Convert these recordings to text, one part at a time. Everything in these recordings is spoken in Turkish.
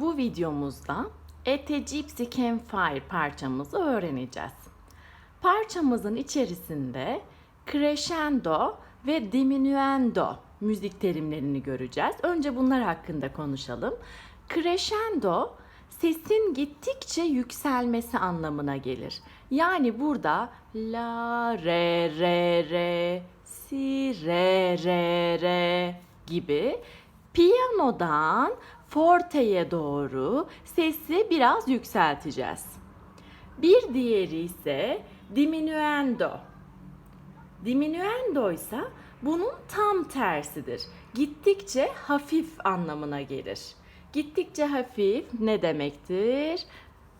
Bu videomuzda Ete Gypsy Campfire parçamızı öğreneceğiz. Parçamızın içerisinde crescendo ve diminuendo müzik terimlerini göreceğiz. Önce bunlar hakkında konuşalım. Crescendo sesin gittikçe yükselmesi anlamına gelir. Yani burada la, re, re, re, si, re, re, re gibi piyanodan forteye doğru sesi biraz yükselteceğiz. Bir diğeri ise diminuendo. Diminuendo ise bunun tam tersidir. Gittikçe hafif anlamına gelir. Gittikçe hafif ne demektir?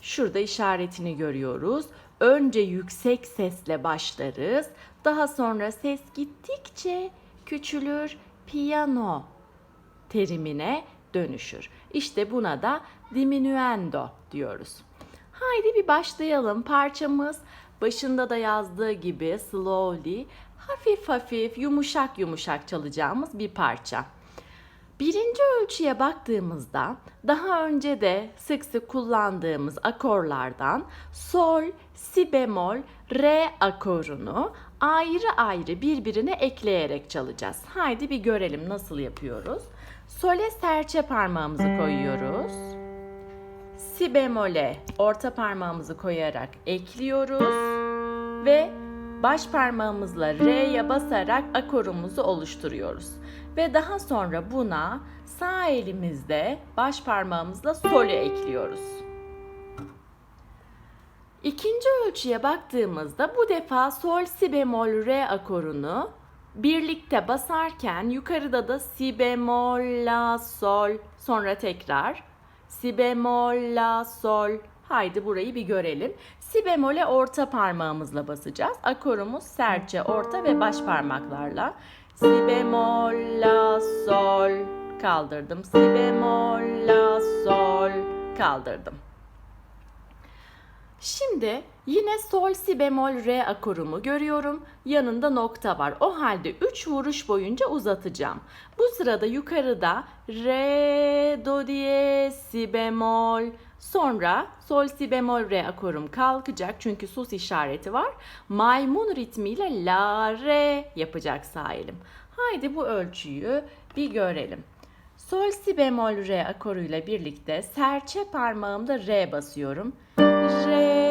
Şurada işaretini görüyoruz. Önce yüksek sesle başlarız. Daha sonra ses gittikçe küçülür. Piyano terimine dönüşür. İşte buna da diminuendo diyoruz. Haydi bir başlayalım. Parçamız başında da yazdığı gibi slowly, hafif hafif, yumuşak yumuşak çalacağımız bir parça. Birinci ölçüye baktığımızda daha önce de sık sık kullandığımız akorlardan sol, si bemol, re akorunu ayrı ayrı birbirine ekleyerek çalacağız. Haydi bir görelim nasıl yapıyoruz. Sole serçe parmağımızı koyuyoruz. Si bemole orta parmağımızı koyarak ekliyoruz ve baş parmağımızla re'ye basarak akorumuzu oluşturuyoruz. Ve daha sonra buna sağ elimizde baş parmağımızla solü ekliyoruz. İkinci ölçüye baktığımızda bu defa sol si bemol re akorunu birlikte basarken yukarıda da si bemol la sol sonra tekrar si bemol la sol haydi burayı bir görelim. Si bemole orta parmağımızla basacağız. Akorumuz serçe orta ve baş parmaklarla. Si bemol la sol kaldırdım. Si bemol la sol kaldırdım. Şimdi yine sol si bemol re akorumu görüyorum. Yanında nokta var. O halde 3 vuruş boyunca uzatacağım. Bu sırada yukarıda re do diyez si bemol sonra sol si bemol re akorum kalkacak çünkü sus işareti var. Maymun ritmiyle la re yapacak sağ. Haydi bu ölçüyü bir görelim. Sol si bemol re akoruyla birlikte serçe parmağımda re basıyorum. Re,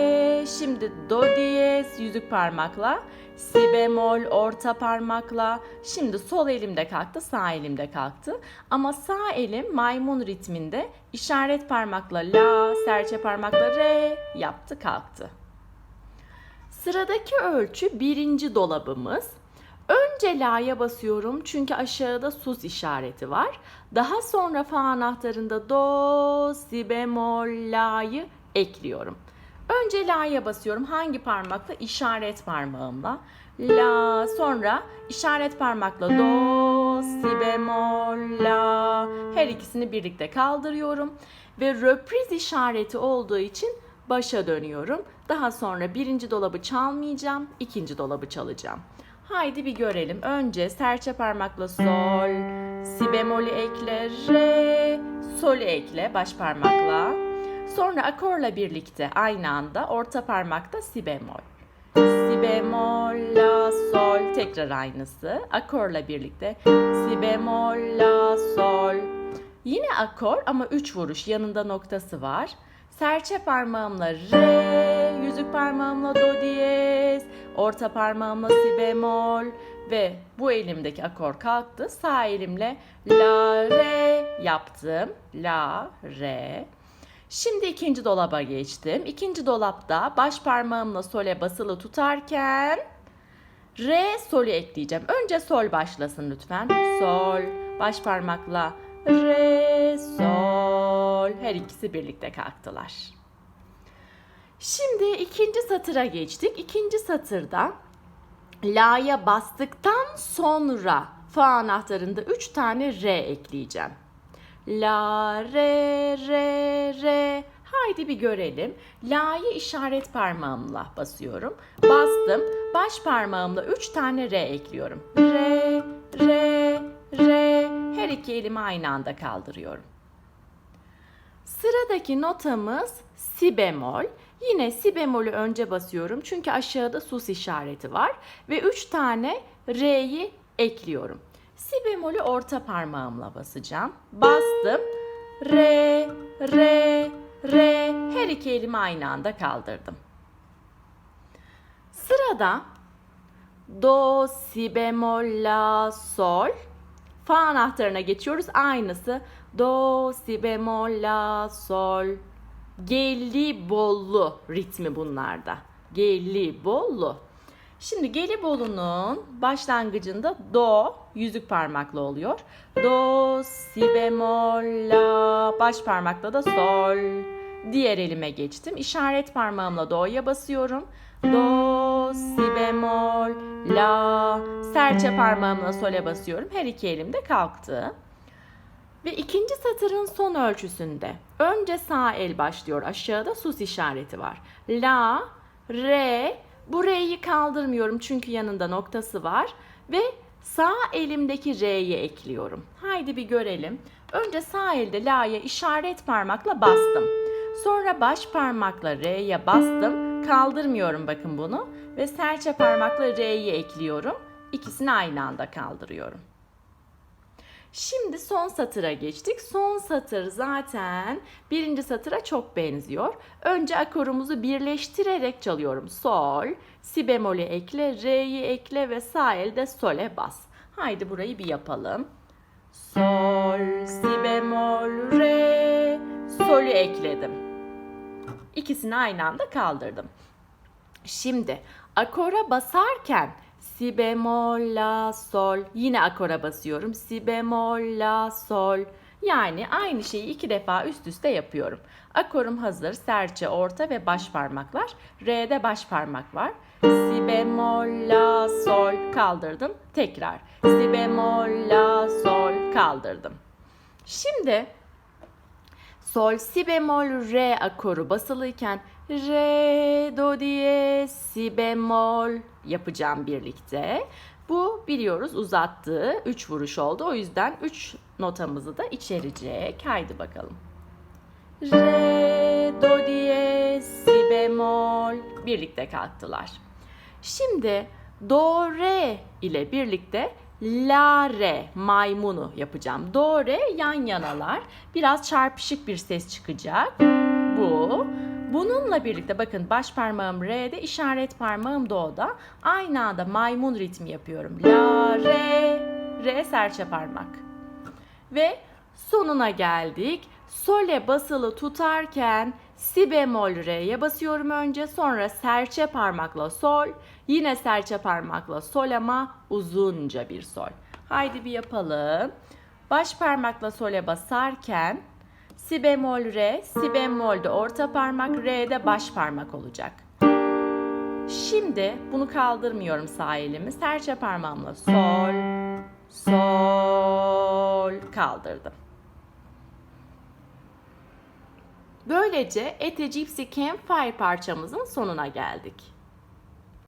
şimdi do diyez yüzük parmakla, si bemol orta parmakla. Şimdi sol elimde kalktı, sağ elimde kalktı. Ama sağ elim maymun ritminde işaret parmakla la, serçe parmakla re yaptı, kalktı. Sıradaki ölçü birinci dolabımız. Önce la'ya basıyorum çünkü aşağıda sus işareti var. Daha sonra fa anahtarında do, si bemol, la'yı ekliyorum. Önce la'ya basıyorum. Hangi parmakla? İşaret parmağımla. La, sonra işaret parmakla do, si bemol, la. Her ikisini birlikte kaldırıyorum. Ve röpriz işareti olduğu için başa dönüyorum. Daha sonra birinci dolabı çalmayacağım, ikinci dolabı çalacağım. Haydi bir görelim. Önce serçe parmakla sol, si bemolü ekle, re, solü ekle baş parmakla. Sonra akorla birlikte aynı anda orta parmakta si bemol. Si bemol, la, sol. Tekrar aynısı. Akorla birlikte si bemol, la, sol. Yine akor ama 3 vuruş yanında noktası var. Serçe parmağımla re, yüzük parmağımla do diyez, orta parmağımla si bemol ve bu elimdeki akor kalktı. Sağ elimle la re yaptım. La re. Şimdi ikinci dolaba geçtim. İkinci dolapta baş parmağımla sole basılı tutarken re solü ekleyeceğim. Önce sol başlasın lütfen. Sol baş parmakla re sol her ikisi birlikte kalktılar. Şimdi ikinci satıra geçtik. İkinci satırda la'ya bastıktan sonra fa anahtarında 3 tane re ekleyeceğim. La, re, re, re. Haydi bir görelim. La'yı işaret parmağımla basıyorum. Bastım. Baş parmağımla 3 tane re ekliyorum. Re, re, re. Her iki elimi aynı anda kaldırıyorum. Sıradaki notamız si bemol. Yine si bemolü önce basıyorum çünkü aşağıda sus işareti var ve 3 tane re'yi ekliyorum. Si bemolü orta parmağımla basacağım. Bastım. Re, re, re. Her iki elimi aynı anda kaldırdım. Sırada do, si bemol, la, sol. Fa anahtarına geçiyoruz. Aynısı do, si bemol, la, sol. Gelibolu ritmi bunlarda. Gelibolu. Şimdi Gelibolu'nun başlangıcında do yüzük parmakla oluyor. Do, si bemol, la, baş parmakla da sol. Diğer elime geçtim. İşaret parmağımla do'ya basıyorum. Do, si bemol, la. Serçe parmağımla sol'e basıyorum. Her iki elim de kalktı. Ve ikinci satırın son ölçüsünde önce sağ el başlıyor. Aşağıda sus işareti var. La, re, bu re'yi kaldırmıyorum çünkü yanında noktası var. Ve sağ elimdeki re'yi ekliyorum. Haydi bir görelim. Önce sağ elde la'ya işaret parmakla bastım. Sonra baş parmakla re'ye bastım. Kaldırmıyorum bakın bunu. Ve serçe parmakla re'yi ekliyorum. İkisini aynı anda kaldırıyorum. Şimdi son satıra geçtik. Son satır zaten birinci satıra çok benziyor. Önce akorumuzu birleştirerek çalıyorum. Sol, si bemolü ekle, re'yi ekle ve sağ elde sole bas. Haydi burayı bir yapalım. Sol, si bemol, re, solü ekledim. İkisini aynı anda kaldırdım. Şimdi akora basarken si bemol la sol yine akora basıyorum. Si bemol la sol. Yani aynı şeyi iki defa üst üste yapıyorum. Akorum hazır. Serçe, orta ve baş parmaklar. Re'de baş parmak var. Si bemol la sol kaldırdım. Tekrar. Si bemol la sol kaldırdım. Şimdi sol si bemol re akoru basılıyken re do diye si bemol yapacağım birlikte. Bu biliyoruz uzattığı 3 vuruş oldu. O yüzden 3 notamızı da içerecek. Haydi bakalım. Re do diye si bemol birlikte kalktılar. Şimdi do re ile birlikte la re maymunu yapacağım. Do re yan yanalar. Biraz çarpışık bir ses çıkacak. Bu. Bununla birlikte bakın baş parmağım re'de, işaret parmağım do'da. Aynı anda maymun ritmi yapıyorum. La re re serçe parmak. Ve sonuna geldik. Sole basılı tutarken si bemol re'ye basıyorum önce sonra serçe parmakla sol yine serçe parmakla sol ama uzunca bir sol. Haydi bir yapalım. Baş parmakla sole basarken si bemol re, si bemol de orta parmak, re'de baş parmak olacak. Şimdi bunu kaldırmıyorum sağ elimi. Serçe parmağımla sol, sol kaldırdım. Böylece Ete Gypsy Campfire parçamızın sonuna geldik.